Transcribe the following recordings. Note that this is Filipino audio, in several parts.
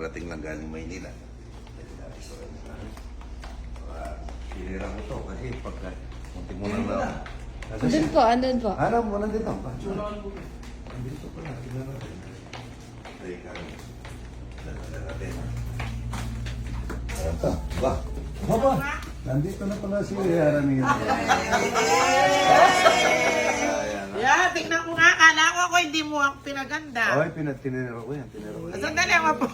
Kararating lang galing Maynila. Sinira ko to kasi pagka munti mo lang lang. Andun po, andun po. Ano mo nandito? Nandito pala. Tingnan natin. Teka. Tingnan natin. Ayan pa. Ba? Baba! Nandito na pala si. Ayan. Yeah, tingnan ko nga. Kala ko ako hindi mo ako pinaganda. Ay, pinatinero ko yan. Tinero ko yan. Sandali ako po.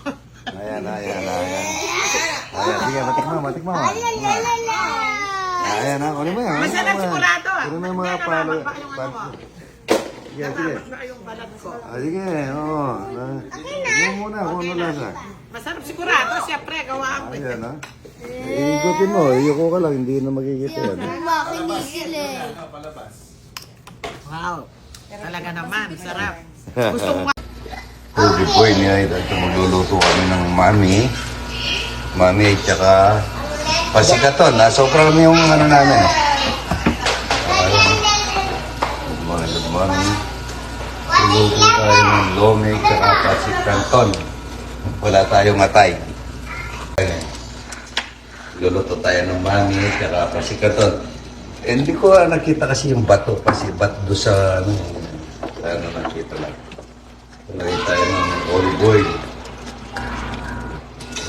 Ayan, ayan, ayan. Ayan, sige, matik mo, matik mo. Ayan, ha, kunin mo yan. Masarap sigurado ah. Kunin mo yung mga Hindi, palo. ano mo. Sige, sige. Ah, sige, oo. Mo muna kung ano lasa. Masarap sigurado. Siyempre, gawaan ko. Ayan, ha. Ikutin mo, iyoko ka lang, hindi na makikita yan. Makinig sila eh. Wow. Talaga naman. Sarap. Gusto ko Ruby boy niya, ito magluluto kami ng mami. Mami at saka pasikaton. Nasobra kami yung ano namin. Good morning, good morning. Luluto tayo ng lome at saka pasikaton. Wala tayong atay. Luluto tayo ng mami at saka pasikaton. Eh, hindi ko ah, nakita kasi yung bato. Kasi bato doon sa ano. Ano nakita lang. Lagay tayo ng olive oil.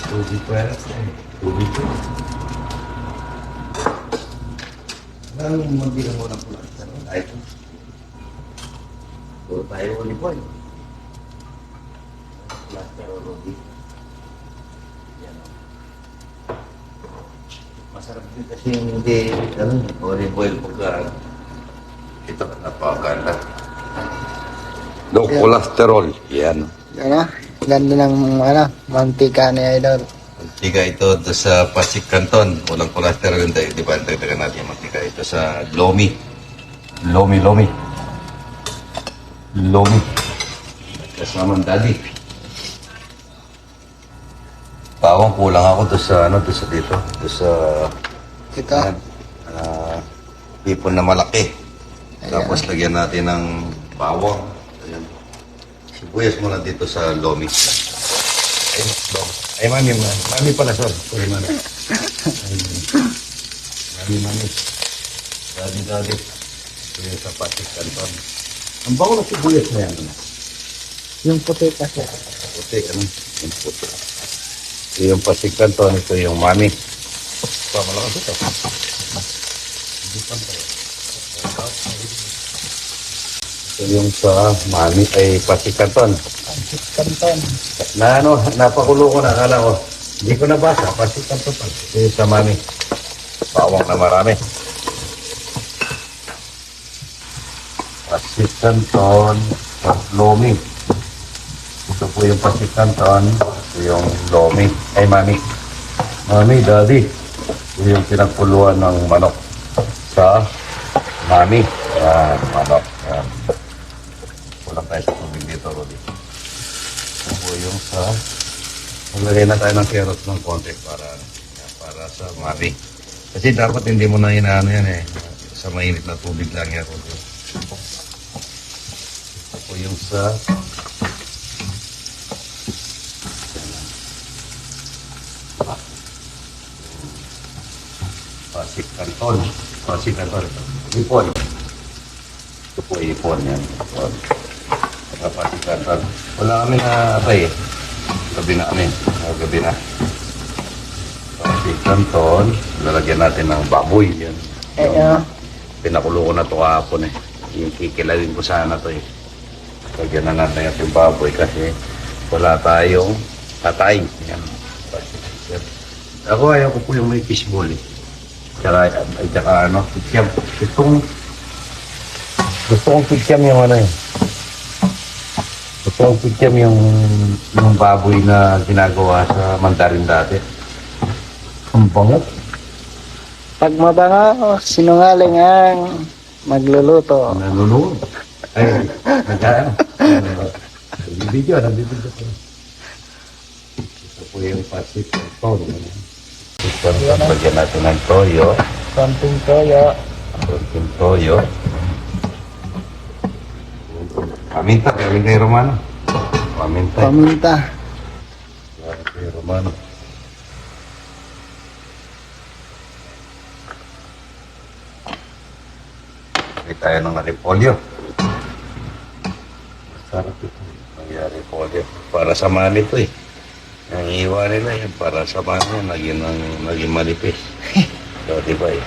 Tubig pa yan. Tubig pa. Lalo mo magbilang mo ng pula. Ay, ito. Puro tayo olive oil. Plaster o rodi. Yan o. Masarap din kasi yung hindi, ano, olive oil pagka ito, napakaganda. Low cholesterol. Yan. Ano? Ganda ng ano, mantika ni Idol. Mantika ito sa Pasig Canton. Walang cholesterol yun tayo. Di ba? Tagdagan natin yung mantika ito sa Lomi. Lomi, Lomi. Lomi. Kasama daddy. Bawang kulang ako do sa ano, do sa dito. Do sa Ito. ah, hipon na malaki. Tapos lagyan natin ng bawang. Ayan. Sibuyas muna dito sa lomi. Ay, lomi. Ay, mami, ma- mami pala, sorry. Sorry, mami. Mami, mami. Daddy, daddy. Ito yung sapatis kanton. Ang bango na sibuyas na yan. ano? Yung puti kasi. Puti, ano? Yung puti. Ito yung pasig kanton. Ito yung mami. Pa, malakas ito. Hindi pa tayo. Ito yung sa mami ay pasig kanton. Kanton. Na ano, napakulo ko na, akala ko. Hindi ko nabasa, pasig kanton pa. Yung sa mami. Bawang na marami. Pasig kanton at lomi. Ito po yung pasig kanton. Ito yung lomi. Ay, mami. Mami, daddy. Ito yung pinagpuluan ng manok sa mami. Yan, manok. Tayo sa tubig dito, Rudy. Ito po yung sa... Maglagay na tayo ng carrot ng konti para para sa mami. Kasi dapat hindi mo na inaano yan eh. Sa mainit na tubig lang yan. Rudy. Ito po yung sa... Pasig Canton. Pasig Canton. Ipon. Ito po ipon yan. Ipon. Canton. Wala kami na atay eh. Gabi na kami. Ah, Gabi na. Pasig Canton. Lalagyan natin ng baboy yan. Eh, ano? Pinakulo ko na ito kahapon eh. Yung kikilawin ko sana to eh. Lagyan na natin yung baboy kasi wala tayong tatay. Yan. Ako ayaw ko po yung may fishball eh. Tsaka, ay, tsaka ano, kikyam. Gustong, gusto kong kikyam yung ano eh. Kong kikyam yung, yung baboy na ginagawa sa Mandarin dati. Ang bango. Pag mabango, sinungaling ang magluluto. Nalulunod. Ay, nagkaan. Nagbibidyo, nagbibidyo ko. Ito po yung pasik ng tono. Ito, lagyan natin ng toyo. Konting toyo. Konting toyo. Paminta, paminta yung Romano. Paminta. Paminta. Kuya Romano. Hindi tayo ng repolyo. Sarap ito. Nangyari repolyo. Para sa mami to eh. Ang iwa nila yan, para sa mami, naging, naging malipis. so, di ba eh?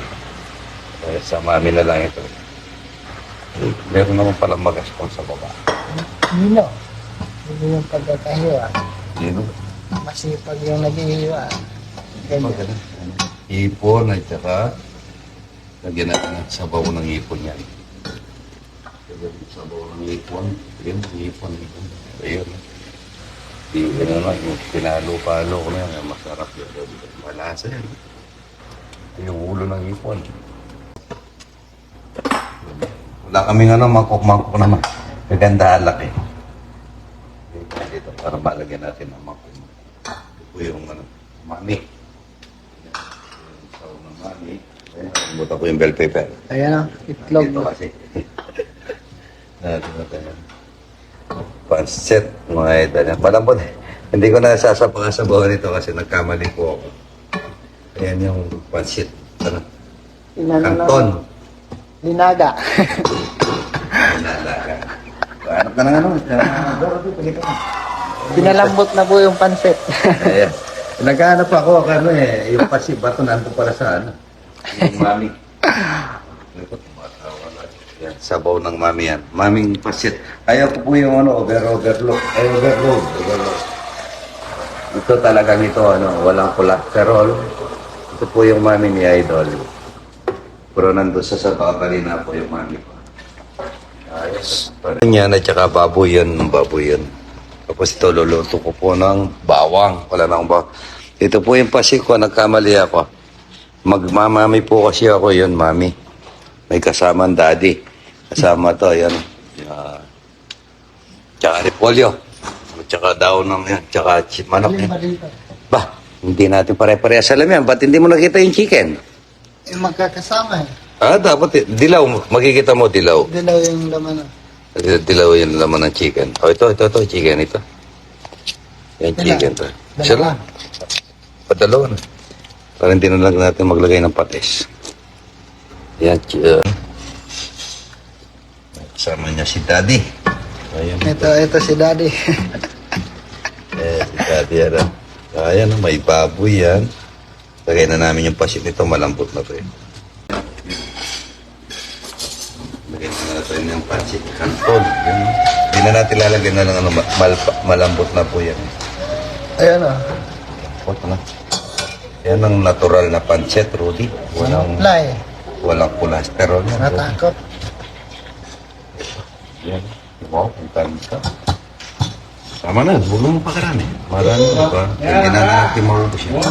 Kaya sa mami na lang ito. Meron naman palang magaspon sa baba. Nino. Hindi yung pagkakahiwa. Yun. Masipag yung naghihiwa. Ganyan. Ipon at saka lagyan natin ng sabaw ng ipon yan. Lagyan ng sabaw ng ipon. Yun, ipon, ipon. Ayun. Di, ano na, yung pinalo-palo ko na yan, masarap yun. Malasa yan. Ito yung ulo ng ipon. Wala kaming ano, mangkok-mangkok naman. Maganda alak eh. Dito, dito, para malagyan natin ng mangkok. Ito po yung ano, mami. Yung saw ng mami. Ayan, Kalimutan ko yung bell pepper. Ayan o, itlog. Dito kasi. Natin natin. Pansit, mga idol. eh. Hindi ko na sasapaw-sabaw nito kasi nagkamali po ako. Ayan yung pansit. Ano? Kanton. na. Linaga. Nalaga. Hanap ka ng ano? Pinalambot na po yung pansit. Ayan. Naghahanap ako ano eh. Yung pansit bato nandun para sa ano. Yung mami. Yan, sabaw ng mami yan. Maming pasit. Ayaw ko po yung ano, over overload. Ay, overload. Overload. Ito talagang ito, ano, walang cholesterol. Ito po yung mami ni Idol. Pero nandun sa sa na po yung mami ko. Ayos. Yan at saka baboy yun, baboy yun. Tapos ito, luluto ko po ng bawang. Wala na akong bawang. Ito po yung pasik ko, nagkamali ako. Magmamami po kasi ako yun, mami. May kasamang daddy. Kasama to, yan. Uh, tsaka repolyo. Tsaka daw ng yan. Tsaka manok yan. Ba, hindi natin pare-parehas alam yan. Ba't hindi mo nakita yung chicken? Eh, magkakasama eh. Ah, dapat eh. Dilaw. Makikita mo dilaw. Dilaw yung laman o. Dilaw yung laman ng chicken. Oh, ito, ito, ito. Chicken ito. Yan, chicken to. Isa lang. Padalawa na. Para hindi na lang natin maglagay ng patis. Yan, uh, Kasama niya si Daddy. Ayan. Ito, ito si daddy. Eh, si Daddy yan. ah. Ayan, may baboy yan. Lagay na namin yung pasit nito. Malambot na to eh. Lagay na natin yung pasit. Kanton. Yan. Hindi na natin lalagyan na lang ano, ma- mal- malambot na po yan. Ayan o. Malambot na. Yan ang natural na pancet, Rudy. Walang, Fly. walang cholesterol yan. Rudy. Natakot. Yan. Wow, ang ganda. Tama na, huwag mo pa karami. Marami na pa. Hindi na natin maubos yan.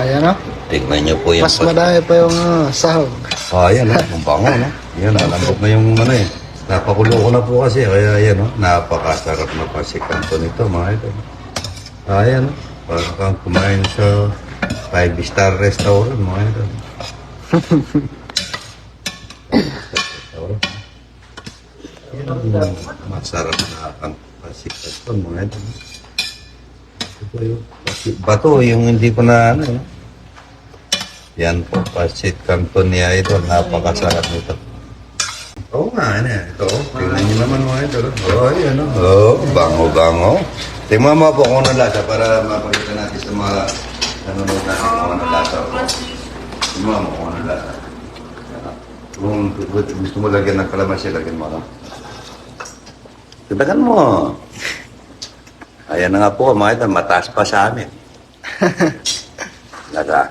Ayan o. Tingnan niyo po yung Mas madami pa yung uh, sahog. Ah, yan, oh. ang bango, no? Yan, nalambot na yung ano eh. Napakulo ko na po kasi, kaya yan, no? Napakasarap na pasikanto nito, mga ito. Ah, yan, no? Para kang kumain sa five-star restaurant, mga ito. restaurant. Yan, masarap na ang pasikanto, mga ito. Ito po yung pasi- bato, yung hindi ko na, ano, no? Yan po, pasit canton niya ito. Napakasarap nito. Oo nga, ano yan. Ito, tingnan niyo naman mga ito. Oo, oh, yan o. Oo, bango-bango. Tingnan mo po kung ano lasa para mapakita natin sa mga nanonood natin kung ano lasa. Tingnan mo kung ano lasa. Kung gusto mo lagyan ng kalamansi, lagyan mo. no? Tadagan mo. Ayan na nga po, mga ito, mataas pa sa amin. Lasa.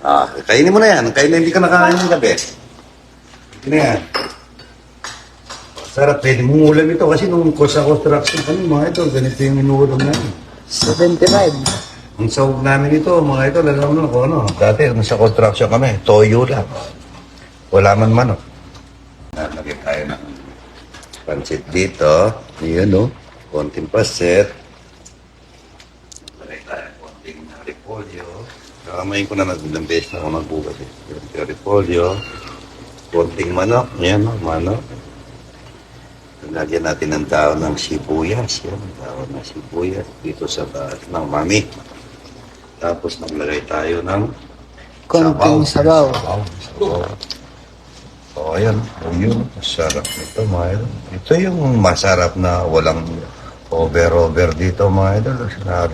Ah, kainin mo na yan. Kainin, hindi ka nakakain ng gabi. Ano yan? Sarap, pwede mong ulam ito kasi nung sa construction kami, mga ito, ganito yung inuulam namin. 75. Ang sahog namin ito, mga ito, alam mo na kung ano. Dati, nung sa construction kami, toyo lang. Wala man manok. Nalagay tayo ng pansit dito. Yan, no? Konting pasit. Lagay tayo konting repolyo. Kakamayin ko na nagbilang beses na ako nagbugas eh. Repolyo. Konting manok. Yan, no? Manok. Lagyan natin ng daon ng sibuyas. Yan, daon ng sibuyas dito sa taas ng mami. Tapos naglagay tayo ng Konting sabaw. Sabaw. sabaw. O, ayan. O, yun. Masarap nito, mga idol. Ito yung masarap na walang over-over dito, mga idol. Na,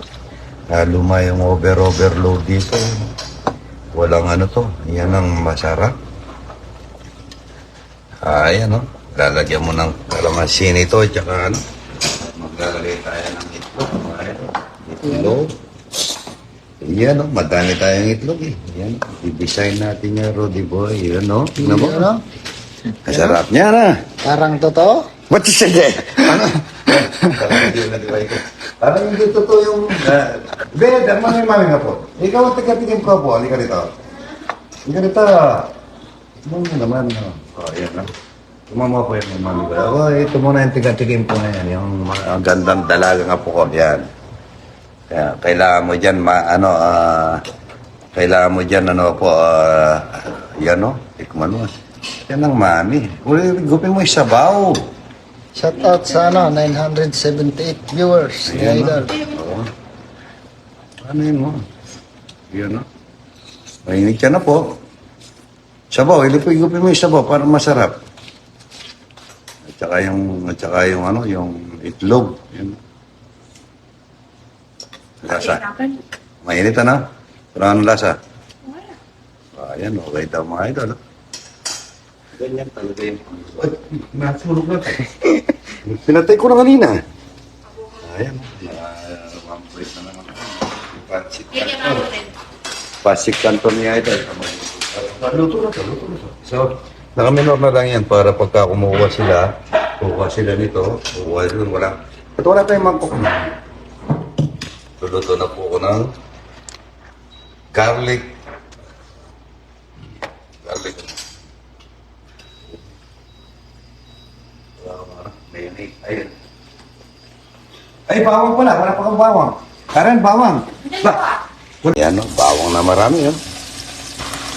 naluma yung over-overload dito. Walang ano to. Yan ang masarap. Ah, ayan, no? Lalagyan mo ng kalamansi nito, tsaka ano? Maglalagay tayo ng itlog, idol. Itlog. Yan, no? Madami tayong itlog, eh. Yan. I-design natin yung Rudy Boy. Yan, no? Tingnan mo. Ano? Kasarap niya na. Parang totoo? What is it? Ano? Parang hindi na totoo yung... Ben, ang mga mami nga po. Ikaw ang taga-tingin ko po. Halika rito. Halika rito. Tignan mo naman. No? Oh, yan na. Tumama po yung mami ko. Oh, ito muna yung taga-tingin po na yan. Yung mga gandang dalaga nga po ko. Yan. Kaya kailangan mo dyan, ma, ano, ah, kailangan mo dyan, ano po, ah, yan o, tikman mo. Yan ang mami. Uli, gupin mo yung sabaw. Shout out sa ano, 978 viewers. Ayan, Idol. no? Oo. Ano yun mo? Yan o. Mainit ka na po. Sabaw, ilipin-gupin mo yung sabaw para masarap. At saka yung, at saka yung ano, yung itlog. Yan. Lasa. Mainit na? Pero ano lasa? Ayan, okay daw mga idol. ah. Ganyan talaga yung... Ay, nasulog na. Pinatay ko na kanina. Ayan. Uh, one plate na naman. Pansik kanton. Pansik kanton niya idol. Luto na to, luto na to. So, nakaminor na lang yan para pagka kumuha sila, kuha sila nito, kuha doon, wala. At wala tayong mangkok na. Luluto na po ako ng garlic. Garlic. Mayonnaise. Ayun. Ay, bawang pala. Wala pa kang bawang. Karen, bawang. Ba? Yan, no? bawang na marami, yun.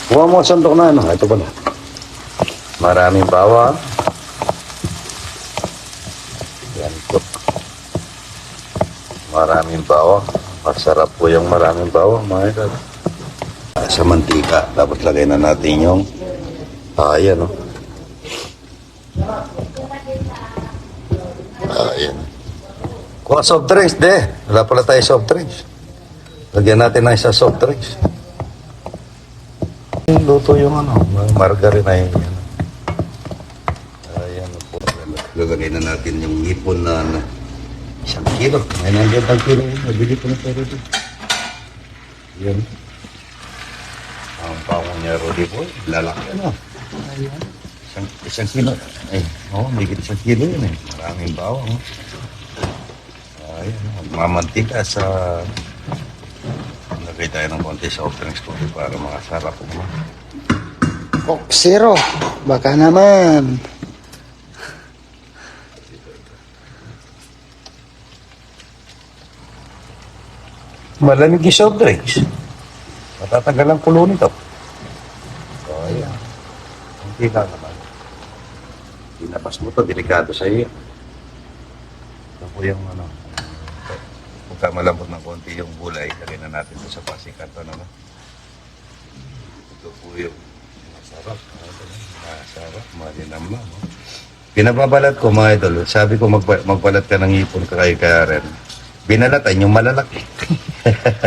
Kuha mo sandok na, ano? Ito pala. Maraming bawang. Yan po. Maraming bawang. Masarap po yung maraming bawang, mga idol. Sa mantika, tapos lagay na natin yung ayan? Ah, ayan. Kuha soft drinks, de. Wala pala tayo soft drinks. Lagyan natin ng isa soft drinks. Luto yung ano, margarine na yun. Yan. Ayan po. Gagawin na natin yung hipon na, na isang kilo. May nandiyan ang kilo. Nabili ko na pero dito. Yan. Ang pango niya, Rudy Boy. Lalaki ano. Ayan. Isang, isang kilo. Ay, oo, oh, may isang kilo yun eh. Maraming bawang. Oh. Ayan, mamantika sa... Lagay tayo ng konti sa offerings ko para makasarap mo. Coke Zero. Baka naman. Malamig yung soft drinks. Matatagal ang kulo nito. So, ayan. Hindi lang naman. Pinapas mo to, delikado sa iyo. Ito po yung ano. Pagka malambot ng konti yung gulay, lagay na natin ito sa pasikat. Ano, no? Ito po yung masarap. Masarap, malinam na. No? Pinababalat ko mga idol. Sabi ko magba- magbalat ka ng ipon ka kay Karen. Binalatan yung malalaki.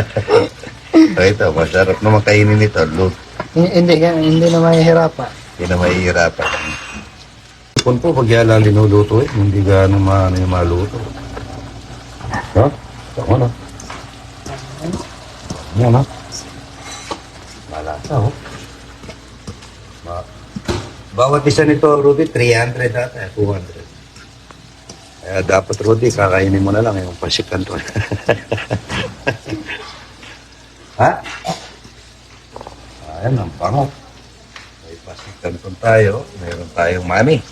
so ito, masarap na makainin ito. Lut, Hindi, hindi, na mahihirapan. hindi na mahihirapan. Ipon po, pag yan lang linuluto eh. Hindi gano'ng maano yung maluto. No? Tama na. Yan ha. Malasa oh. Bawat isa nito, Rudy, 300 ata, 200. Kaya dapat, Rudy, kakainin mo na lang yung pasikan to. ha? Ayan, ang pango. May pasikan to tayo. Mayroon tayong mami.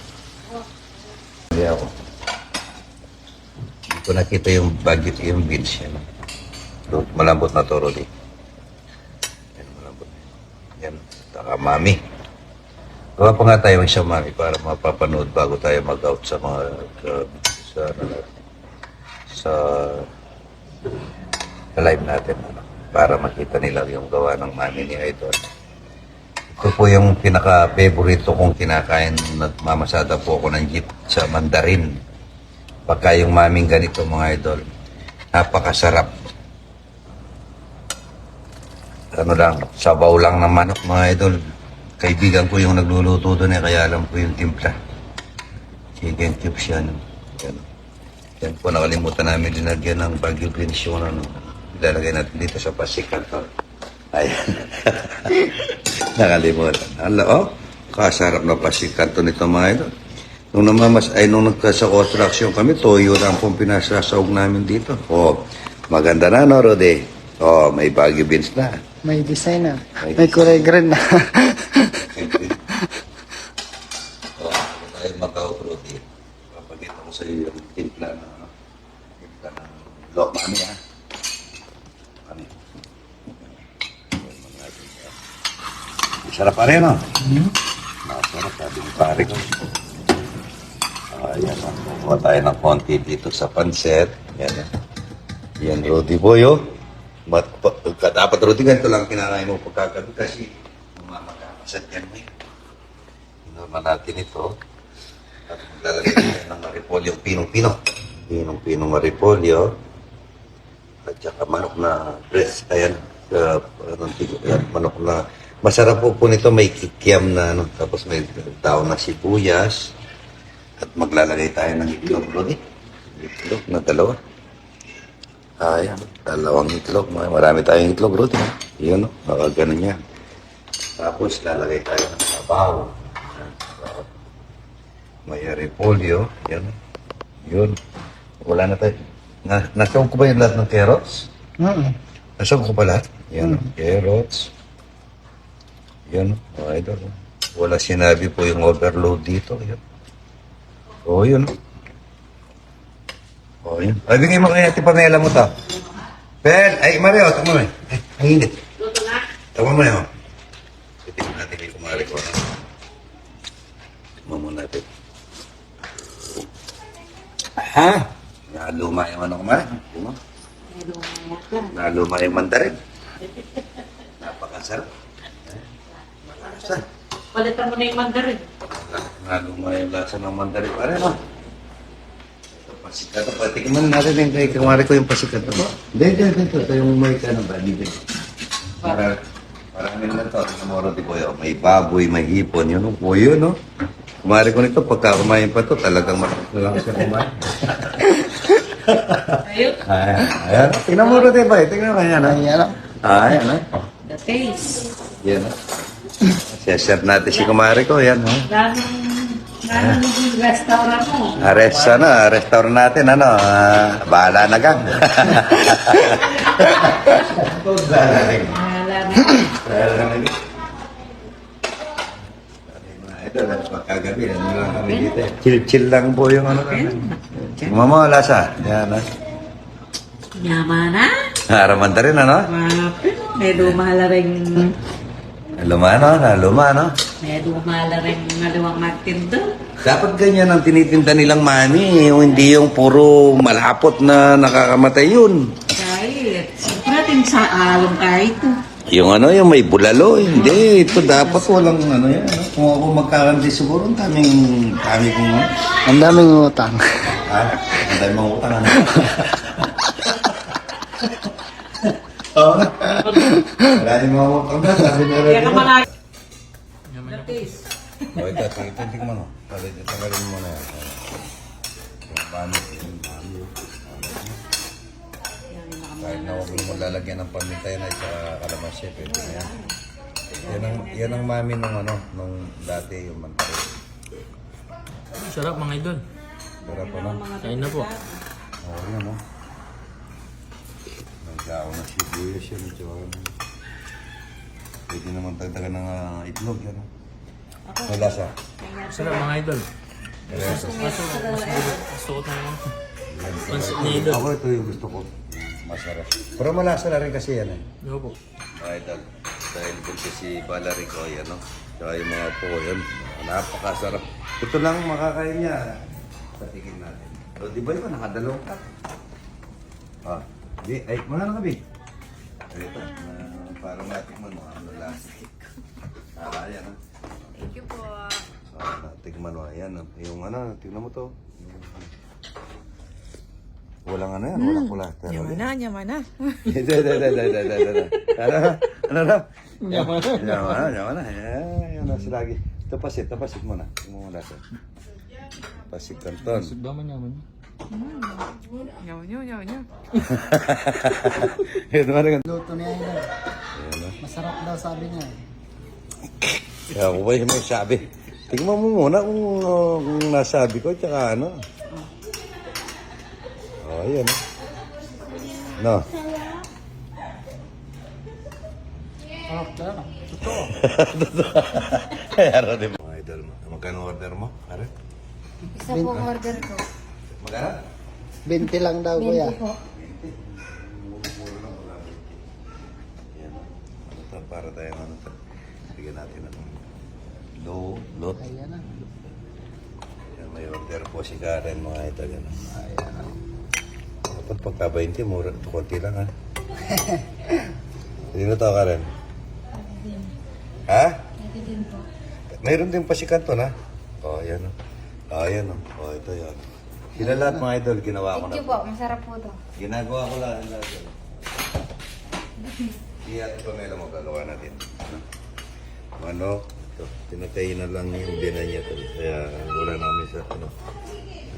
Hindi ako. Hindi ko nakita yung budget yung bills yan. Malambot na to, Rudy. Yan, malambot. Yan, taka mami. Gawa pa nga tayo ng shamari para mapapanood bago tayo mag-out sa mga uh, sa, sa sa live natin ano, para makita nila yung gawa ng mami ni Idol. Ito po yung pinaka-favorito kong kinakain. Nagmamasada po ako ng jeep sa Mandarin. Pagka yung maming ganito mga idol, napakasarap. Ano lang, sabaw lang ng manok mga idol. Kaibigan ko yung nagluluto doon eh, kaya alam ko yung timpla. Chicken cubes yan. Yan, yan po, nakalimutan namin dinagyan ng Baguio Beans yung ano. Ilalagay natin dito sa pasikan to. Ayan. Nakalimutan. Hala, oh, kasarap na pasikan to nito mga idol. Nung namamas, ay nung nagka sa construction kami, toyo lang pong pinasasaog namin dito. Oh, maganda na no, Rode? Oh, may Baguio Beans na. May design na. May May kulay green na. Oh, tayo mag-out-Rode. Papagita ko sa iyo yung timpla na, timpla ng lok mami ha. Mami. Sarap pa rin, no? Masarap, sabi ni pare ko. Ayan, oh. kuha tayo ng konti dito sa panset. Yan, oh. yan, Rudy Boy, oh. Mat, pa, ka- dapat, Rudy, ganito lang kinakain mo pagkagabi kasi mamagkakasat yan, may. Inorman natin ito. At maglalagay tayo ng maripolyo, pinong-pino. Pinong-pinong maripolyo. At saka manok na breast, ayan. Uh, manok na masarap po po nito may kikiam na ano, tapos may tao na sibuyas at maglalagay tayo ng itlog Rudy. Itlog na dalawa. Ayan, dalawang itlog. May- Marami tayong itlog Rudy. Yun, no? baka ganun yan. Tapos lalagay tayo ng sabaw. May repolyo. Yan. Yun. Wala na tayo. Na, nasawag ko ba yung lahat ng carrots? Mm. Nasawag ko pa lahat? Yan. Carrots. Yan. Mga idol. Wala sinabi po yung overload dito. Yan. O, yun. O, yun. Ay, bigay mo kay Ate Pamela mo to. Ben, ay, Mario, ito mo eh. Ay, ang init. Tama mo yun. Titignan natin kay kumari ko. Tignan mo natin. Ha? Naluma yung ano kumari. Luma. Naluma yung mandarin. Napakasarap. Malasa. Palitan mo na yung mandarin. Naluma yung lasa ng mandarin. Pare, no? Pasikat. Patikiman natin yung kay kumari ko yung pasikat. Ito. Hindi, hindi, hindi. Ito yung may ka na ba? Hindi. Para, parang nila to. Tingnan mo rin, Boy. oh. May baboy, may hipon. Yun, oh. po yun, no? Kumari ko nito, pagka kumain pa to, talagang malakas na lang siya kumain. Ayun. Ayan, ayan. Tingnan mo rin, Boy. Tingnan mo yan, ha? Ayan. ayan, ha? The taste. Yan, ha? Share natin si kumari ko, yan, ha? Ganong, ganong yung restaurant mo. Ares, ano, restaurant natin, ano, ah, bahala na gang. Alam mo. Ito, pagkagabi, ano lang kami dito. Chill-chill lang po yung ano namin. Mama, lasa. Yan, ha? Nyama na. Haramanta rin, ano? Mapin. Medyo mahal rin. Lumano, na lumano. Medyo mahal rin maluwang magtindo. Dapat ganyan ang tinitinda nilang mami, yung hindi yung puro malapot na nakakamatay yun. Kahit, natin sa along kahit. Yung ano, yung may bulalo, hindi. Ito dapat walang ano yan. Ano? Kung ako magkakanti siguro, ang daming, dami kong, Ang daming utang. ha? Ang daming mga utang, ano? Oo. Wala yung mga utang na, sabi na Kaya ka malaki. The taste. O, ito, tingnan mo, no? Tagalin mo na yan. Yung mami. Kahit na huwag mo lalagyan ng pamitay na sa kalamansi, pwede na yan. Yan ang, yan ang mami nung ano, nung dati yung mantari. Sarap mga idol. Sarap ano? Kain na po. Oo, yan o. Nagdao na sibuyas yan. Medyo ano. Pwede naman tagdagan ng ah, itlog yan. o. May lasa. Sarap mga idol. Yes. Gusto ko tayo. Pansit ni idol. Ako ito yung gusto ko. Masarap. Pero malasa na rin kasi yan eh. Yo po. Mga idol, dahil dun si Balarico, yan no? Tsaka yung mga po, yan. Napakasarap. Ito lang ang makakain niya. Patikin natin. O, di ba yun? Nakadalawang cup. Ah, di, ay, mga na kami. Ito, na, para matikman mo. Ano lasa? Ah, ayan. ah. Thank you po. Ah, tikman mo. Ayan. ah. Yung ano, tingnan mo to. Yung- Walang ano yan, walang kulata. Yaman na, yaman na. Hindi, hindi, hindi, hindi, hindi, hindi. Ano, ano na? Yaman na. Yaman na, yaman na. Ayan, na sila lagi. Ito pasit, ito pasit mo na. Yung mga lasa. Pasit kanton. Ito na rin. Luto niya yun. Ayan ah. Masarap daw sabi niya. eh. Kaya ako ba yung may sabi? Tingnan mo muna kung, uh, kung nasabi ko, tsaka ano. Oh, ayan. ah. No. Oh, tara. Totoo. Kaya rin. Mga idol mo. Magkano order mo? Are? Isa po order ko. Magkano? 20 lang daw kuya. po. Yan. Ano to? Para tayo ano to? Bigyan natin ng low, lot. Ayan na. Yan, may order po si Karen mga idol. Yan. Dapat pagka 20, mura. Kunti lang ha. Sino to Karen? Ha? Ito din po. Mayroon din pa si Kanton ha? Oh, yan o. Oh, yan o. Oh, ito yan. Sila lahat mga idol, ginawa ko Thank na you po. Masarap po to. Ginagawa ko lahat yan. Si Ate Pamela mo gagawa natin. Ano? Ano? Ito, tinatay na lang yung binan niya. to. Kaya wala na kami sa ano.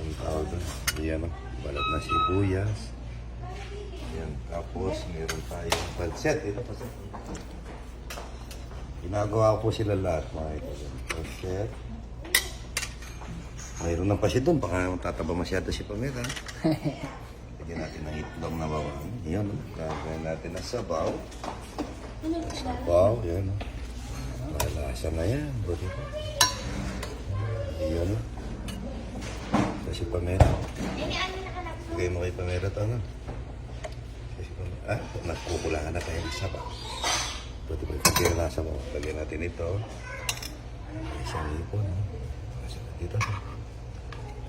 Ang tawag doon. Ayan o. Balat na sibuyas. Ayan. Tapos meron tayong palset. Ito palset. Ginagawa ko sila lahat mga ito. Palset. Mayroon ng pasit doon. Baka tataba masyado si Pamela. Lagyan natin ng itlog na bawang. Yan, oh. Lagyan natin ng sabaw. Sabaw, yan. oh. Malasa na yan. Buti pa. Yan, oh. Kasi Pamela. Lagay mo kay Pamela ito, ano? Kasi Pamela. Ah, nagkukulangan na tayo ng sabaw. Buti pa. Kasi na sabaw. Lagyan natin ito. Isang ipon. Kasi dito.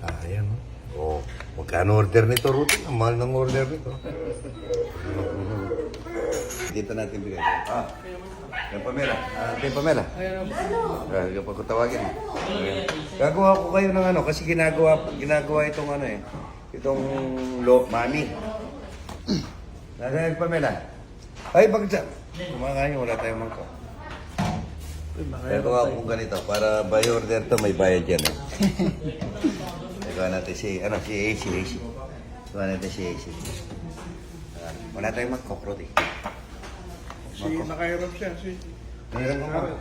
Ah, ayan, oh. Oh, magkano order nito, Rutin? Ang mahal ng order nito. Dito natin bigay. Ah, yung Pamela. Ah, yung Pamela. Ah, yung pagkutawagin. Ayan. Gagawa ko kayo ng ano, kasi ginagawa, ginagawa itong ano eh. Itong lo, mami. Nasaan yung Pamela? Ay, bakit sa... Kumakain, wala tayong mangkok. Gagawa ko ganito, para by order to, may bayad yan eh. Ikaw natin si, ano, si AC, AC. Ikaw natin si AC. Ah, wala tayong mag-cockroach eh. Si nakahirap siya, si... Meron ka mga.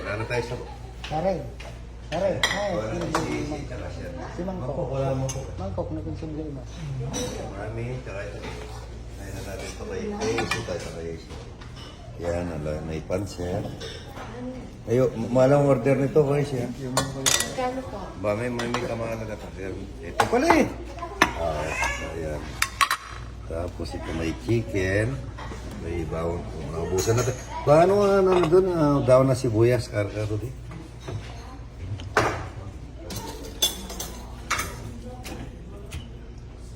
Wala na tayo sa... Tara. Tara. Ay, Wala na si AC, tsaka siya. Si Mangkok. Mangkok, wala mo po. Mangkok na konsumo mo. Mami, tsaka ito. Ayun na natin ito kay AC, tayo sa kay AC. Yan, ala, may pansit. Ayo, malang order nito kay siya. Magkano po? Ba, may may may kamahal na Ito pala eh. Ah, ayan. Tapos ito may chicken. May bawang. Naubusan natin. Paano nga ano doon? Uh, daw na sibuyas, kar-karo di?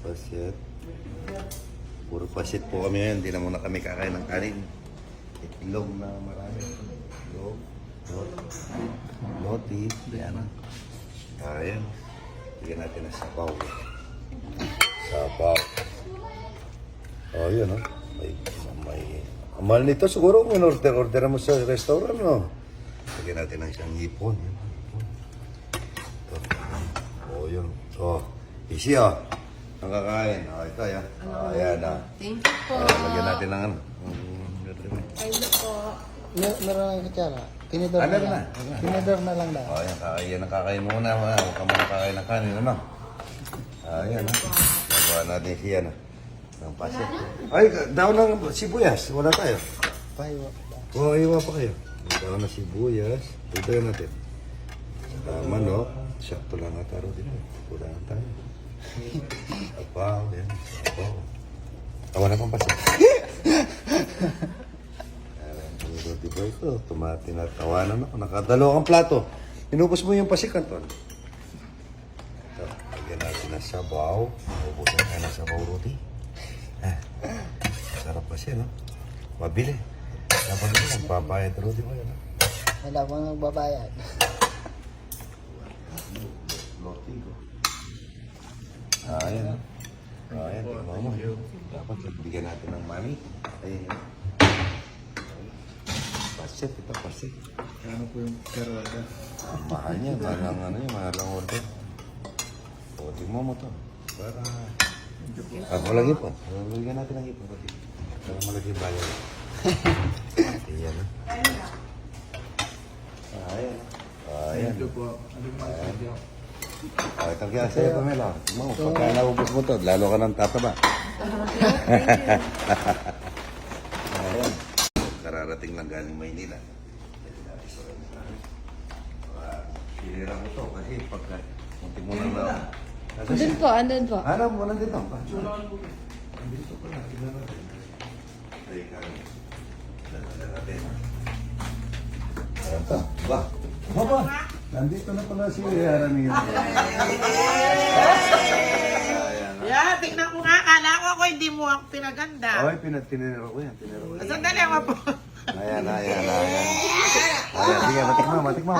Pasit. Puro pasit po kami ngayon. Hindi na muna kami kakain ng kanin. Itlog na marami. Itlog. Lot. Loti. Yan ah. Ayan. Bigyan natin ng sabaw. Sabaw. Oh, yun, oh. May, may... Ang mahal nito siguro kung order-order mo sa restaurant, no? Bigyan natin ng isang hipon. Ito. Oh, yun. Oh, easy, oh. Ang kakain. Oh, ito, yan. Oh, ayan, ah. Thank you po. Oh, lagyan natin ng ano. Mm, Thank you po. Mer meron lang kutsara. Tinidor Ah, na meron lang. na. Tinidor na lang daw. Oh, yan, kakain, ang kakain muna. Mga. Huwag ka muna kakain ng kanin, ano? Ah, yan, ha? Nagawa natin siya, na. Ng pasit. Ay, daw ng sibuyas. Wala tayo. Pahiwa. Oo, oh, iwa pa kayo. Daw na sibuyas. Ito yan natin. Saka manok. Sakto lang at araw dito. Kulangan tayo. Apaw, yan. Apaw. Tawa na pang pasit. Ayan, boy ko, tumati na tawanan ako. Nakadalo kang plato. Inubos mo yung pasikan, Ton. Ito, lagyan natin ng sabaw. Ubusan tayo ng sabaw roti. Ah, sarap kasi, no? Mabili. Dapat mo, magbabayad roti mo no? Wala pang nagbabayad. Ah, yan. Ah, yan. Tingnan mo. Dapat bigyan natin ng money. Ayun. Pasit, ito pasit. Ano po yung karada? Ah, mahal niya. Mahal ang ano yun. Mahal ang order. O, tingnan mo to. Para... Ah, walang ipon. Bigyan natin ng ipon. Para malaki yung bayan. Ayan. Ah, ayan. Ayan. Mga sadya? Okay, tagyan sa'yo, Pamela. Mo, pagka naubos mo to, lalo ka ng tataba. Ayan. Kararating lang galing Maynila. Sinira mo to kasi pagka munti mo na na. Andun po, andun po. Alam mo na dito. Nandito pala, tignan natin. Teka. Tignan natin. Ito. Ba? Ba? Nandito na pala si Aramiro. Yeah, tignan ko nga. Kala ko ako hindi mo ako pinaganda. Ay, pinat tinira ko yan. Tinira ko yan. Sandali ako po. Ayan, ayan, ayan. Ayan, sige, matik mo, matik mo.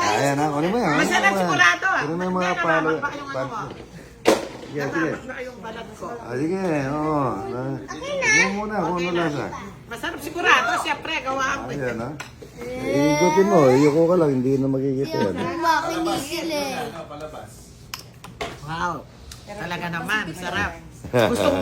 Ayan, ha, kunin mo yan. kunin mo Masarap sigurado ah. Kunin mo yung mga palo. Sige, sige. Tapos na yung balat ko. Ah, sige, oo. Ah, mo muna kung ano lasa. Masarap sigurado. Siyempre, gawaan ko. Ayan, ha. Iikutin mo, iyuko ka lang, hindi na makikita yan. Wow. Talaga naman, sarap. Gusto ko